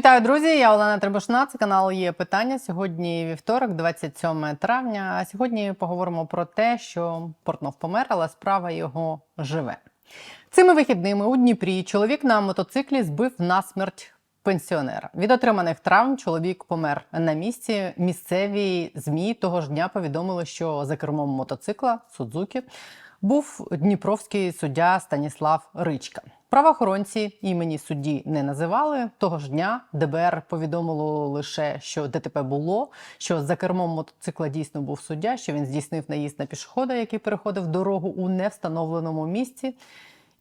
Вітаю, друзі! Я Олена Требушна. Це канал є питання. Сьогодні вівторок, 27 травня. А сьогодні поговоримо про те, що Портнов помер, але справа його живе. Цими вихідними у Дніпрі чоловік на мотоциклі збив насмерть пенсіонера. Від отриманих травм чоловік помер на місці. Місцеві змі того ж дня повідомили, що за кермом мотоцикла Судзуки був дніпровський суддя Станіслав Ричка. Правоохоронці імені судді не називали. Того ж дня ДБР повідомило лише, що ДТП було, що за кермом мотоцикла дійсно був суддя, що він здійснив наїзд на пішохода, який переходив дорогу у невстановленому місці.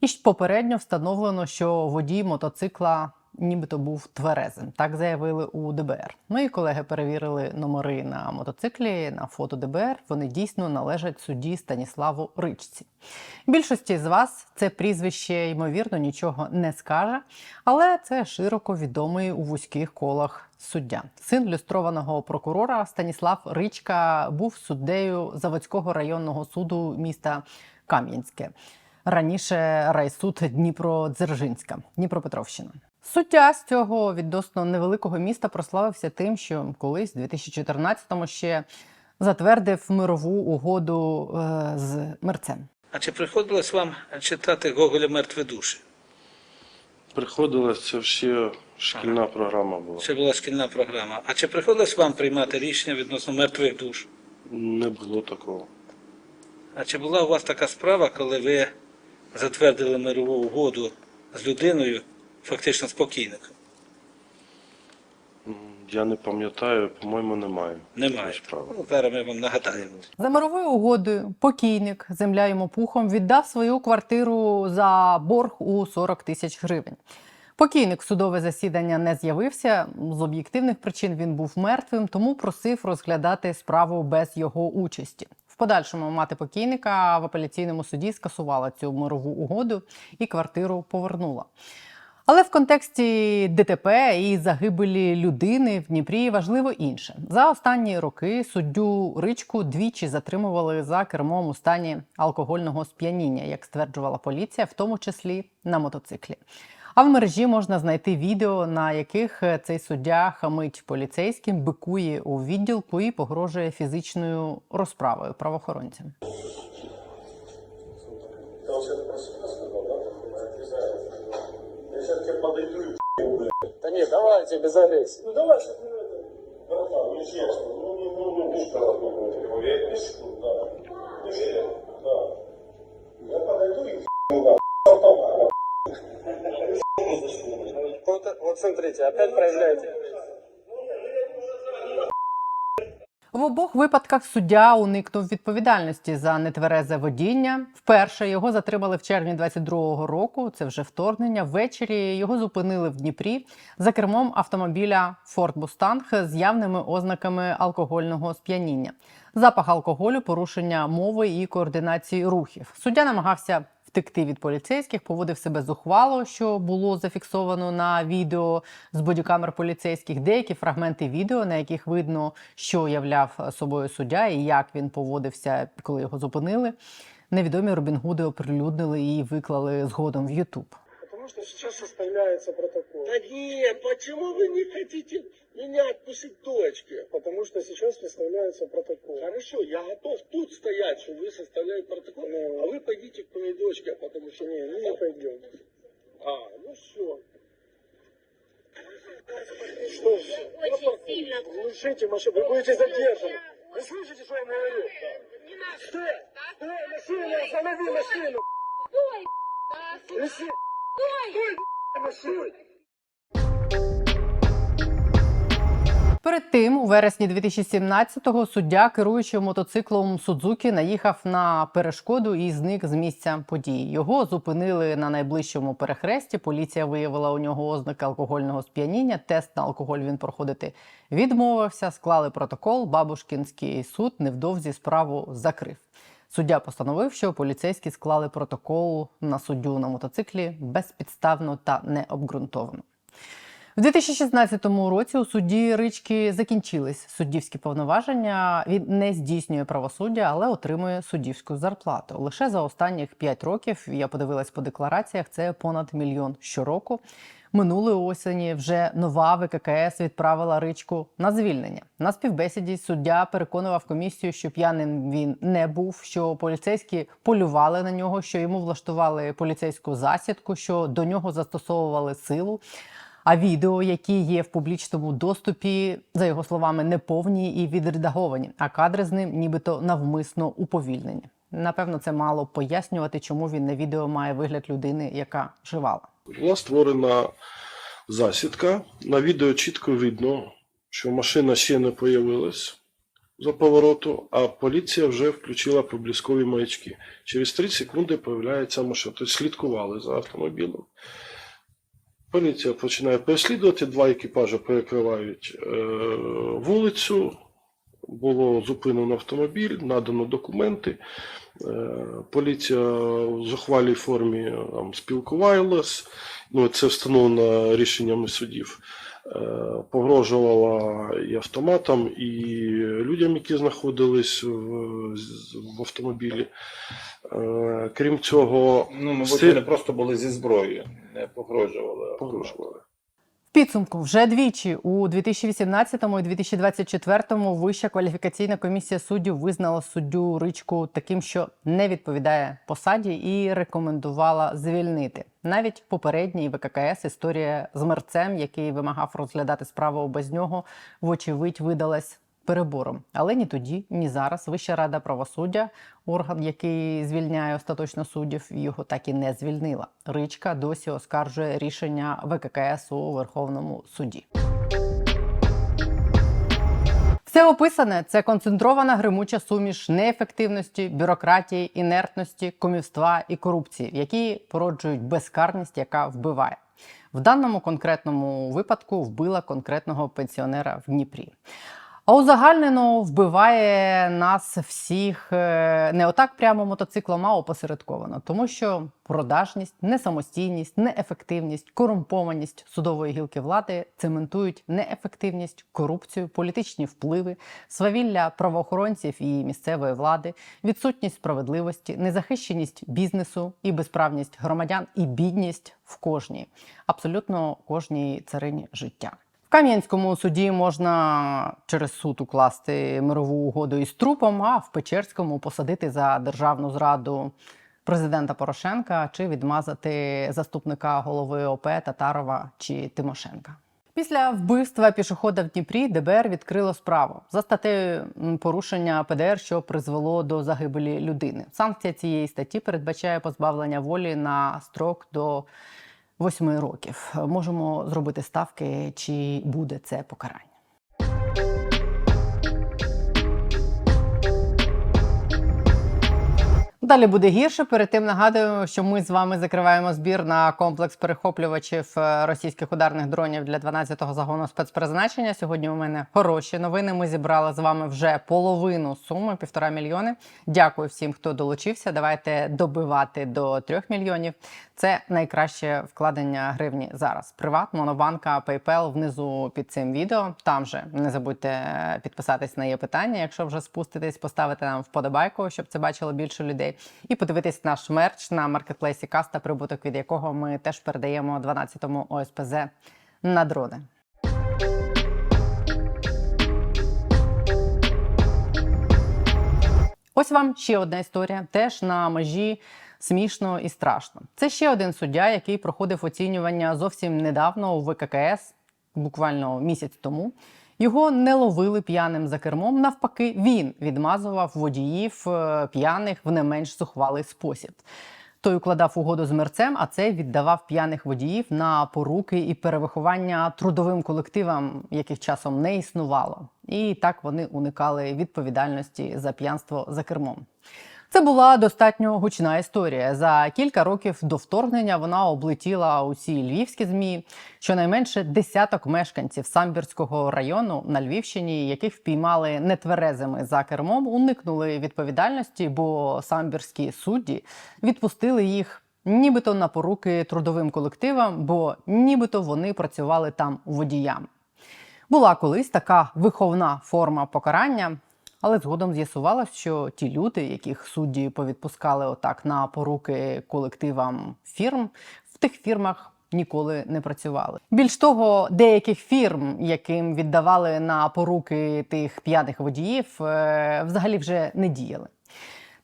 І попередньо встановлено, що водій мотоцикла нібито був тверезим. Так заявили у ДБР. Мої колеги перевірили номери на мотоциклі на фото ДБР. Вони дійсно належать судді Станіславу Ричці. Більшості з вас це прізвище, ймовірно, нічого не скаже, але це широко відомий у вузьких колах суддя. Син люстрованого прокурора Станіслав Ричка був суддею Заводського районного суду міста Кам'янське. Раніше райсуд Дніпро-Дзержинська, Дніпропетровщина. Суддя з цього відносно невеликого міста прославився тим, що колись, у 2014-му ще затвердив мирову угоду е, з мерцем. А чи приходилось вам читати Гоголя мертві душі? Приходилось, це ще шкільна програма була. Це була шкільна програма. А чи приходилось вам приймати рішення відносно мертвих душ? Не було такого. А чи була у вас така справа, коли ви затвердили мирову угоду з людиною, фактично спокійником? Я не пам'ятаю, по-моєму, немає. Немає. справи. Ну, зараз ми вам нагадаємо. За мировою угодою покійник, земля йому пухом, віддав свою квартиру за борг у 40 тисяч гривень. Покійник в судове засідання не з'явився. З об'єктивних причин він був мертвим, тому просив розглядати справу без його участі. В подальшому мати покійника в апеляційному суді скасувала цю мирову угоду і квартиру повернула. Але в контексті ДТП і загибелі людини в Дніпрі важливо інше. За останні роки суддю Ричку двічі затримували за кермом у стані алкогольного сп'яніння, як стверджувала поліція, в тому числі на мотоциклі. А в мережі можна знайти відео, на яких цей суддя хамить поліцейським, бикує у відділку і погрожує фізичною розправою правоохоронцям. Сейчас тебе подойду и Да нет, давайте без агрессии. Ну давай, сейчас мы это, братан, ну честно, ну, ну, ну, ну, ну, что разговаривать? Я пишу, да. Ну, честно, да. Я подойду и ну, да, Вот, вот смотрите, опять проявляете. В обох випадках суддя уникнув відповідальності за нетверезе водіння. Вперше його затримали в червні 22-го року. Це вже вторгнення. Ввечері його зупинили в Дніпрі за кермом автомобіля Ford Mustang з явними ознаками алкогольного сп'яніння. Запах алкоголю, порушення мови і координації рухів. Суддя намагався втекти від поліцейських, поводив себе зухвало, що було зафіксовано на відео з бодікамер поліцейських. Деякі фрагменти відео, на яких видно, що являв собою суддя і як він поводився, коли його зупинили. Невідомі Робінгуди оприлюднили і виклали згодом в Ютуб. Потому что сейчас составляется протокол. Да нет, почему вы не хотите меня отпустить дочке? Потому что сейчас составляется протокол. Хорошо, я готов тут стоять, что вы составляете протокол, Ну. а вы пойдите к моей дочке, потому что... Не, мы не пойдем. А, ну все. Что ж, Очень сильно. глушите машину, вы будете задержаны. Вы слышите, что я говорю? Не надо. Стой! Стой, машину, останови машину! Стой, да, Перед тим, у вересні 2017-го, суддя, керуючи мотоциклом Судзуки, наїхав на перешкоду і зник з місця події. Його зупинили на найближчому перехресті. Поліція виявила у нього ознаки алкогольного сп'яніння. Тест на алкоголь він проходити відмовився. Склали протокол. Бабушкінський суд невдовзі справу закрив. Суддя постановив, що поліцейські склали протокол на суддю на мотоциклі безпідставно та необґрунтовано. В 2016 році у судді Рички закінчились суддівські повноваження. Він не здійснює правосуддя, але отримує суддівську зарплату. Лише за останніх 5 років я подивилась по деклараціях. Це понад мільйон щороку. Минулої осені вже нова ВККС відправила Ричку на звільнення. На співбесіді суддя переконував комісію, що п'яним він не був, що поліцейські полювали на нього, що йому влаштували поліцейську засідку, що до нього застосовували силу. А відео, які є в публічному доступі, за його словами, неповні і відредаговані, а кадри з ним нібито навмисно уповільнені. Напевно, це мало пояснювати, чому він на відео має вигляд людини, яка живала. Була створена засідка. На відео чітко видно, що машина ще не появилась за повороту, а поліція вже включила пробліскові маячки. Через 3 секунди появляється машина. Тобто слідкували за автомобілем. Поліція починає переслідувати, два екіпажі перекривають е, вулицю. Було зупинено автомобіль, надано документи. Е, Поліція в зухвалій формі там, спілкувалась, ну, це встановлено рішеннями судів. Е, Погрожувала і автоматом, і людям, які знаходились в, в автомобілі. Е, Крім цього, Ну, мабуть, вони просто були зі зброєю, не погрожували. погрожували. Підсумку вже двічі у 2018 і 2024 Вища кваліфікаційна комісія суддів визнала суддю Ричку таким, що не відповідає посаді, і рекомендувала звільнити. Навіть попередній ВККС історія з мерцем, який вимагав розглядати справу без нього, вочевидь видалась перебором. Але ні тоді, ні зараз Вища рада правосуддя, орган, який звільняє остаточно суддів, його так і не звільнила. Ричка досі оскаржує рішення ВККС у Верховному суді. Все описане це концентрована гримуча суміш неефективності, бюрократії, інертності, комівства і корупції, які породжують безкарність, яка вбиває. В даному конкретному випадку вбила конкретного пенсіонера в Дніпрі. А узагальнено вбиває нас всіх е, не отак прямо мотоциклом, а опосередковано, тому що продажність, несамостійність, неефективність, корумпованість судової гілки влади цементують неефективність, корупцію, політичні впливи, свавілля правоохоронців і місцевої влади, відсутність справедливості, незахищеність бізнесу і безправність громадян, і бідність в кожній, абсолютно кожній царині життя. В Кам'янському суді можна через суд укласти мирову угоду із трупом, а в Печерському посадити за державну зраду президента Порошенка чи відмазати заступника голови ОП Татарова чи Тимошенка. Після вбивства пішохода в Дніпрі ДБР відкрило справу за статтею порушення ПДР, що призвело до загибелі людини. Санкція цієї статті передбачає позбавлення волі на строк до восьми років. Можемо зробити ставки, чи буде це покарання. Далі буде гірше. Перед тим нагадую, що ми з вами закриваємо збір на комплекс перехоплювачів е, російських ударних дронів для 12-го загону спецпризначення. Сьогодні у мене хороші новини. Ми зібрали з вами вже половину суми півтора мільйони. Дякую всім, хто долучився. Давайте добивати до трьох мільйонів. Це найкраще вкладення гривні зараз. Приват, Монобанка, PayPal внизу під цим відео. Там же не забудьте підписатись на є питання. Якщо вже спуститесь, поставити нам вподобайку, щоб це бачило більше людей. І подивитись наш мерч на маркетплейсі Каста, прибуток від якого ми теж передаємо 12-му ОСПЗ на дрони. Ось вам ще одна історія, теж на межі смішно і страшно. Це ще один суддя, який проходив оцінювання зовсім недавно у ВККС, буквально місяць тому. Його не ловили п'яним за кермом. Навпаки, він відмазував водіїв е, п'яних в не менш зухвалий спосіб. Той укладав угоду з мерцем, а цей віддавав п'яних водіїв на поруки і перевиховання трудовим колективам, яких часом не існувало. І так вони уникали відповідальності за п'янство за кермом. Це була достатньо гучна історія. За кілька років до вторгнення вона облетіла усі львівські змі. Щонайменше десяток мешканців Самбірського району на Львівщині, яких впіймали нетверезими за кермом, уникнули відповідальності, бо самбірські судді відпустили їх. Нібито на поруки трудовим колективам, бо нібито вони працювали там водіями. Була колись така виховна форма покарання, але згодом з'ясувалось, що ті люди, яких судді повідпускали отак на поруки колективам фірм, в тих фірмах ніколи не працювали. Більш того, деяких фірм, яким віддавали на поруки тих п'яних водіїв, е, взагалі вже не діяли.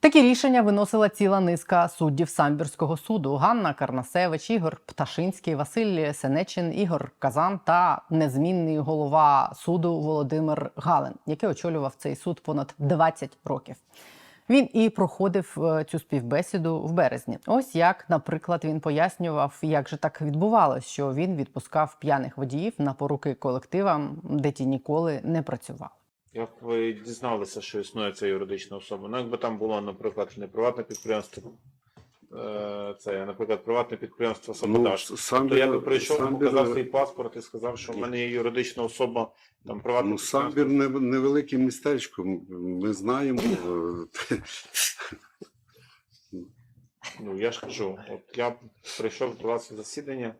Такі рішення виносила ціла низка суддів самбірського суду: Ганна Карнасевич, Ігор Пташинський, Василь Сенечин, Ігор Казан та незмінний голова суду Володимир Галин, який очолював цей суд понад 20 років. Він і проходив е, цю співбесіду в березні. Ось як, наприклад, він пояснював, як же так відбувалось, що він відпускав п'яних водіїв на поруки колективам, де ті ніколи не працювали. Як ви дізналися, що існує ця юридична особа? Ну, якби там було, наприклад, не приватне підприємство, е, це, наприклад, приватне підприємство Саботаж. Ну, То я би прийшов, Самбір- показав свій паспорт і сказав, що в мене є юридична особа, там приватне Ну, Самбір не, невелике містечко. Ми знаємо. е, Ну, я ж кажу, от я прийшов до вас на засідання,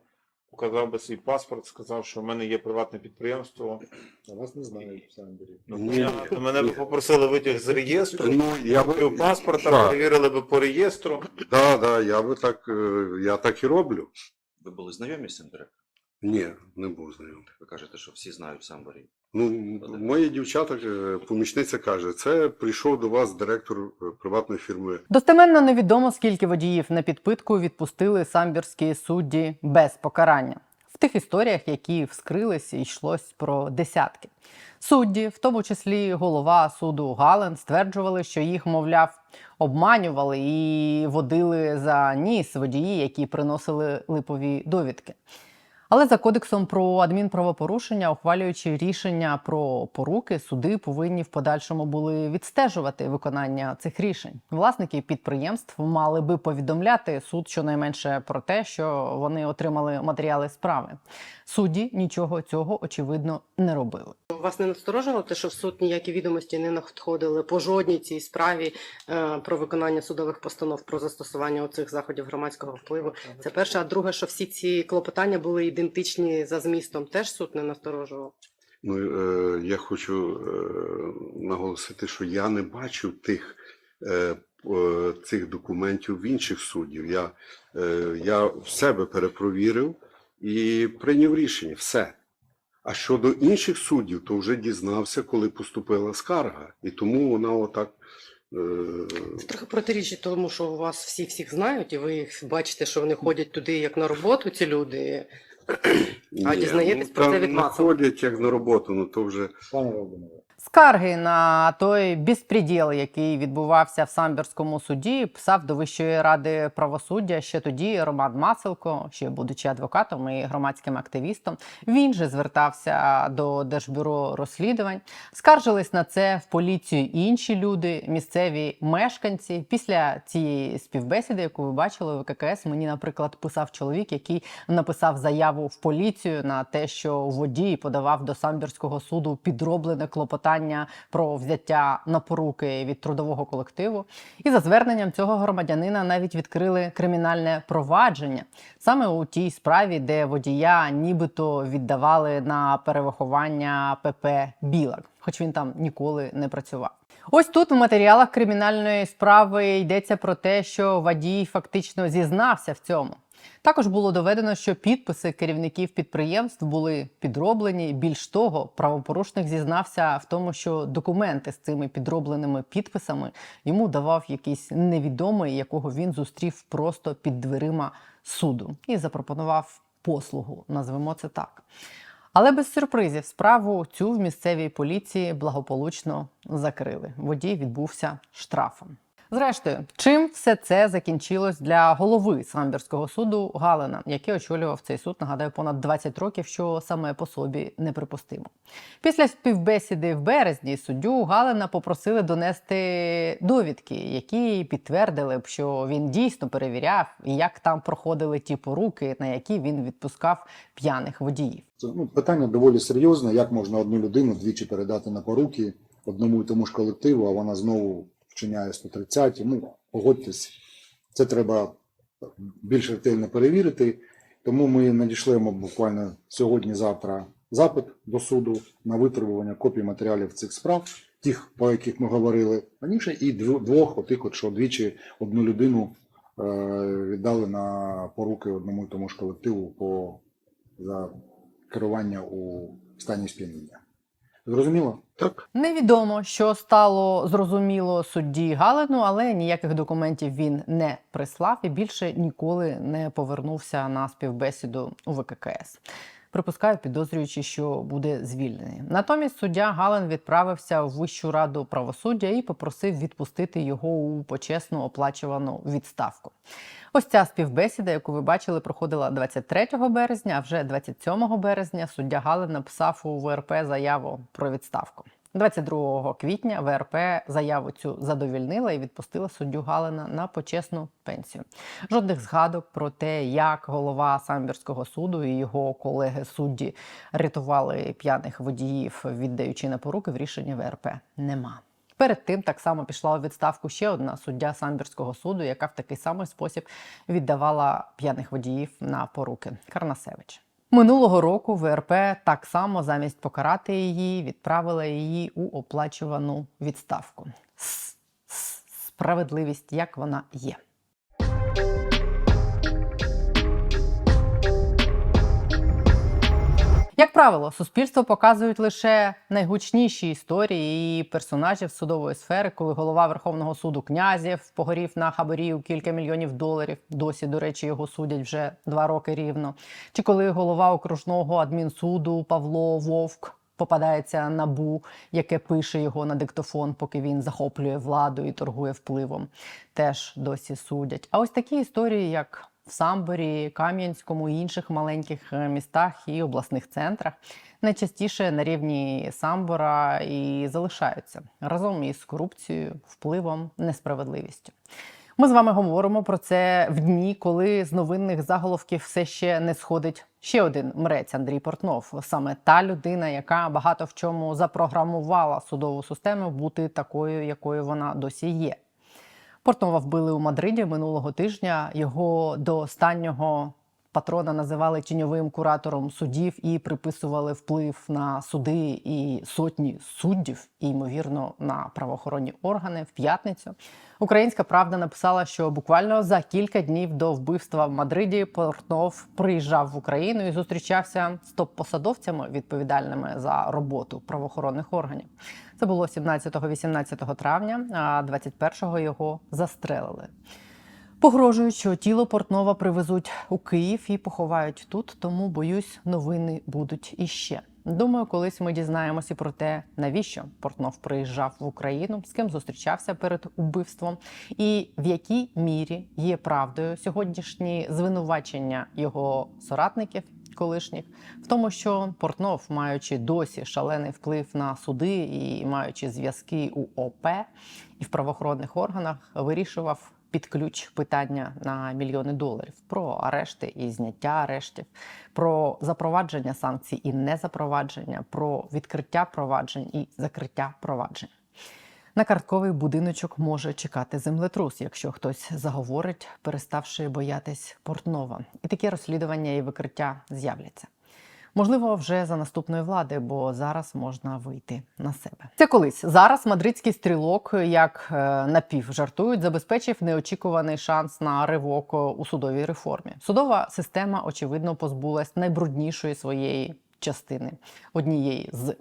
показав би свій паспорт, сказав, що в мене є приватне підприємство. А вас не знають в Самбірі. Ну, Ні. понятно, мене б попросили витяг з реєстру, Ну, я б купив паспорта, Так. перевірили би по реєстру. Да, да, я би так, е, я так і роблю. Ви були знайомі з цим директором? Ні, не був знайомий. Ви кажете, що всі знають Самборі. Ну, мої дівчата, е, помічниця каже, це прийшов до вас директор е, приватної фірми. Достеменно невідомо, скільки водіїв на підпитку відпустили самбірські судді без покарання. В тих історіях, які вскрилися, йшлось про десятки. Судді, в тому числі голова суду Гален, стверджували, що їх, мовляв, обманювали і водили за ніс водії, які приносили липові довідки. Але за кодексом про адмінправопорушення, ухвалюючи рішення про поруки, суди повинні в подальшому були відстежувати виконання цих рішень. Власники підприємств мали би повідомляти суд щонайменше про те, що вони отримали матеріали справи. Судді нічого цього очевидно не робили. Вас не насторожило те, що в суд ніякі відомості не надходили по жодній цій справі е, про виконання судових постанов про застосування оцих заходів громадського впливу. Це перше. А друге, що всі ці клопотання були ідентичні за змістом, теж суд не насторожував. Ну, е, я хочу е, наголосити, що я не бачив тих, е, цих документів в інших суддів. Я, е, я в себе перепровірив і прийняв рішення. Все. А щодо інших суддів, то вже дізнався, коли поступила скарга. І тому вона отак. Е, Це трохи протирічить тому, що у вас всі всіх знають, і ви їх бачите, що вони ходять туди як на роботу, ці люди. А ні, дізнаєтесь ну, про це від не масок? ходять як на роботу, ну то вже. Пане Володимире, Скарги на той безпреділ, який відбувався в самбірському суді, писав до Вищої ради правосуддя ще тоді Роман Маселко, ще будучи адвокатом і громадським активістом. Він же звертався до Держбюро розслідувань. Скаржились на це в поліцію інші люди, місцеві мешканці. Після цієї співбесіди, яку ви бачили в ККС, мені, наприклад, писав чоловік, який написав заяву в поліцію на те, що водій подавав до самбірського суду підроблене клопотання про взяття на поруки від трудового колективу. І за зверненням цього громадянина навіть відкрили кримінальне провадження саме у тій справі, де водія нібито віддавали на перевиховання ПП Білак, хоч він там ніколи не працював. Ось тут в матеріалах кримінальної справи йдеться про те, що водій фактично зізнався в цьому. Також було доведено, що підписи керівників підприємств були підроблені. Більш того, правопорушник зізнався в тому, що документи з цими підробленими підписами йому давав якийсь невідомий, якого він зустрів просто під дверима суду, і запропонував послугу, назвемо це так. Але без сюрпризів справу цю в місцевій поліції благополучно закрили. Водій відбувся штрафом. Зрештою, чим все це закінчилось для голови самбірського суду Галина, який очолював цей суд, нагадаю, понад 20 років, що саме по собі неприпустимо. Після співбесіди в березні суддю Галина попросили донести довідки, які підтвердили б, що він дійсно перевіряв, як там проходили ті поруки, на які він відпускав п'яних водіїв. це ну, питання доволі серйозне. Як можна одну людину двічі передати на поруки одному і тому ж колективу, а вона знову вчиняє 130. Ну, погодьтесь, це треба більш ретельно перевірити. Тому ми надішлемо буквально сьогодні-завтра запит до суду на витребування копій матеріалів цих справ, тих, по яких ми говорили раніше, і дв- двох, отих, от, що двічі одну людину віддали на поруки одному і тому ж колективу по за керування у стані сп'яніння. Зрозуміло? Так. Невідомо, що стало зрозуміло судді Галину, але ніяких документів він не прислав і більше ніколи не повернувся на співбесіду у ВККС. Припускаю, підозрюючи, що буде звільнений. Натомість суддя Галин відправився в Вищу раду правосуддя і попросив відпустити його у почесну оплачувану відставку. Ось ця співбесіда, яку ви бачили, проходила 23 березня, а вже 27 березня суддя Галин написав у ВРП заяву про відставку. 22 квітня ВРП заяву цю задовільнила і відпустила суддю Галина на почесну пенсію. Жодних згадок про те, як голова самбірського суду і його колеги судді рятували п'яних водіїв, віддаючи на поруки в рішенні ВРП, нема. Перед тим так само пішла у відставку ще одна суддя самбірського суду, яка в такий самий спосіб віддавала п'яних водіїв на поруки Карнасевич. Минулого року ВРП так само замість покарати її відправила її у оплачувану відставку. Справедливість, як вона є. Як правило, суспільство показують лише найгучніші історії і персонажів судової сфери, коли голова Верховного суду князів погорів на хабарі у кілька мільйонів доларів. Досі, до речі, його судять вже два роки рівно. Чи коли голова окружного адмінсуду Павло Вовк попадається набу, яке пише його на диктофон, поки він захоплює владу і торгує впливом, теж досі судять. А ось такі історії, як в Самборі, Кам'янському і інших маленьких е, містах і обласних центрах найчастіше на рівні Самбора і залишаються разом із корупцією, впливом, несправедливістю. Ми з вами говоримо про це в дні, коли з новинних заголовків все ще не сходить ще один мрець Андрій Портнов, саме та людина, яка багато в чому запрограмувала судову систему бути такою, якою вона досі є. Портнова вбили у Мадриді минулого тижня. Його до останнього патрона називали тіньовим куратором судів і приписували вплив на суди і сотні суддів, і ймовірно на правоохоронні органи в п'ятницю. Українська правда написала, що буквально за кілька днів до вбивства в Мадриді Портнов приїжджав в Україну і зустрічався з топ-посадовцями, відповідальними за роботу правоохоронних органів. Це було 17-18 травня, а 21-го його застрелили. Погрожують, що тіло Портнова привезуть у Київ і поховають тут, тому боюсь, новини будуть іще. Думаю, колись ми дізнаємося про те, навіщо Портнов приїжджав в Україну, з ким зустрічався перед убивством, і в якій мірі є правдою сьогоднішні звинувачення його соратників колишніх в тому, що Портнов, маючи досі шалений вплив на суди і маючи зв'язки у ОП і в правоохоронних органах, вирішував під ключ питання на мільйони доларів про арешти і зняття арештів, про запровадження санкцій і незапровадження, про відкриття проваджень і закриття проваджень. На картковий будиночок може чекати землетрус, якщо хтось заговорить, переставши боятись Портнова. І такі розслідування і викриття з'являться. Можливо, вже за наступної влади, бо зараз можна вийти на себе. Це колись зараз мадридський стрілок, як е, напів жартують, забезпечив неочікуваний шанс на ривок у судовій реформі. Судова система, очевидно, позбулась найбруднішої своєї частини однієї з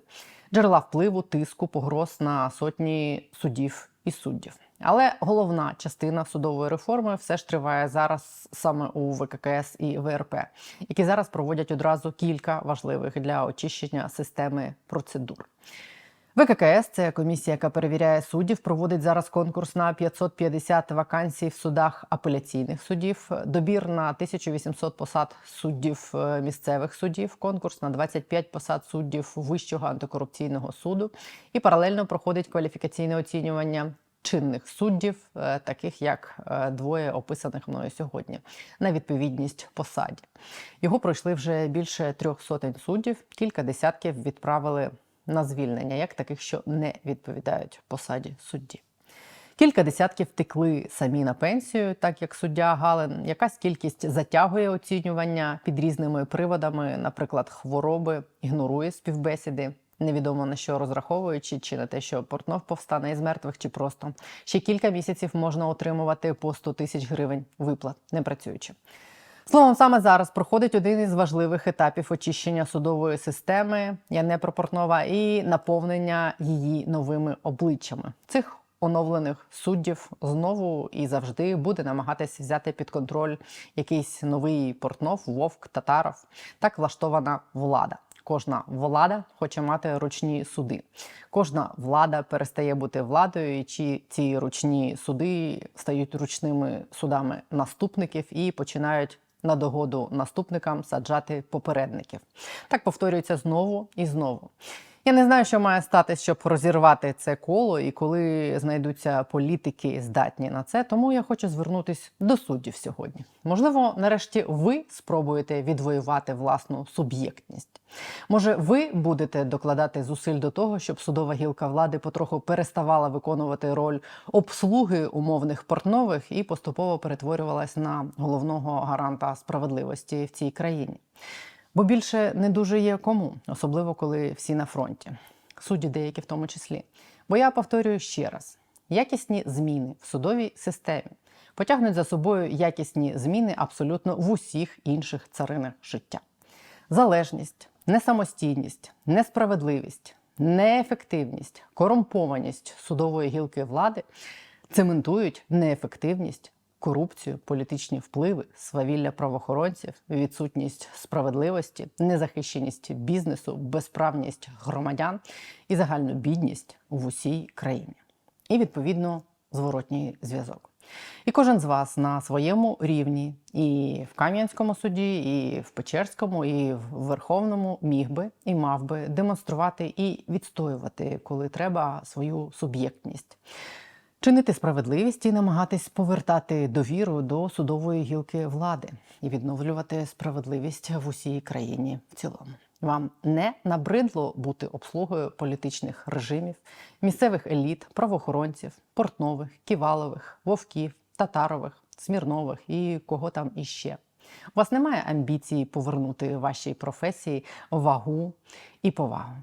джерела впливу, тиску, погроз на сотні судів і суддів. Але головна частина судової реформи все ж триває зараз саме у ВККС і ВРП, які зараз проводять одразу кілька важливих для очищення системи процедур. ВККС це комісія, яка перевіряє суддів, проводить зараз конкурс на 550 вакансій в судах апеляційних судів, добір на 1800 посад суддів е, місцевих судів, конкурс на 25 посад суддів Вищого антикорупційного суду і паралельно проходить кваліфікаційне оцінювання чинних суддів, е, таких як е, двоє описаних мною сьогодні, на відповідність посаді. Його пройшли вже більше трьох сотень суддів, кілька десятків відправили на звільнення, як таких, що не відповідають посаді судді. Кілька десятків втекли самі на пенсію, так як суддя Галин. Якась кількість затягує оцінювання під різними приводами, наприклад, хвороби, ігнорує співбесіди, Невідомо на що розраховуючи, чи на те, що Портнов повстане із мертвих, чи просто ще кілька місяців можна отримувати по 100 тисяч гривень виплат, не працюючи. Словом, саме зараз проходить один із важливих етапів очищення судової системи. Я не про Портнова і наповнення її новими обличчями. Цих оновлених суддів знову і завжди буде намагатись взяти під контроль якийсь новий Портнов, Вовк, Татаров. Так влаштована влада. Кожна влада хоче мати ручні суди. Кожна влада перестає бути владою, і чи ці ручні суди стають ручними судами наступників і починають на догоду наступникам саджати попередників. Так повторюється знову і знову. Я не знаю, що має статись, щоб розірвати це коло, і коли знайдуться політики здатні на це. Тому я хочу звернутись до суддів сьогодні. Можливо, нарешті ви спробуєте відвоювати власну суб'єктність. Може, ви будете докладати зусиль до того, щоб судова гілка влади потроху переставала виконувати роль обслуги умовних портнових і поступово перетворювалась на головного гаранта справедливості в цій країні. Бо більше не дуже є кому, особливо коли всі на фронті, судді деякі в тому числі. Бо я повторюю ще раз: якісні зміни в судовій системі потягнуть за собою якісні зміни абсолютно в усіх інших царинах життя. Залежність, несамостійність, несправедливість, неефективність, корумпованість судової гілки влади цементують неефективність корупцію, політичні впливи, свавілля правоохоронців, відсутність справедливості, незахищеність бізнесу, безправність громадян і загальну бідність в усій країні. І відповідно зворотній зв'язок. І кожен з вас на своєму рівні, і в Кам'янському суді, і в Печерському, і в Верховному міг би і мав би демонструвати і відстоювати, коли треба, свою суб'єктність чинити справедливість і намагатись повертати довіру до судової гілки влади і відновлювати справедливість в усій країні в цілому. Вам не набридло бути обслугою політичних режимів, місцевих еліт, правоохоронців, портнових, ківалових, вовків, татарових, смірнових і кого там іще. У вас немає амбіції повернути вашій професії вагу і повагу.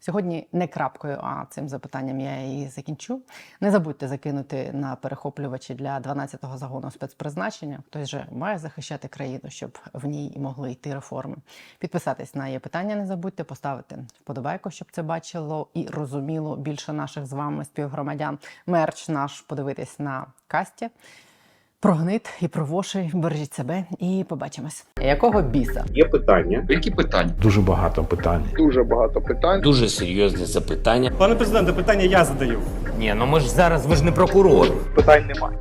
Сьогодні не крапкою, а цим запитанням я і закінчу. Не забудьте закинути на перехоплювачі для 12-го загону спецпризначення. Хтось же має захищати країну, щоб в ній могли йти реформи. Підписатись на є питання. Не забудьте поставити вподобайку, щоб це бачило і розуміло більше наших з вами співгромадян. Мерч наш подивитись на касті. Прогнит і провоши, бережіть себе і побачимось. Якого біса? Є питання. Які питання? Дуже багато питань. Дуже багато питань. Дуже серйозне запитання. Пане президенте, питання я задаю. Ні, ну ми ж зараз ви ж не прокурор. Питань немає.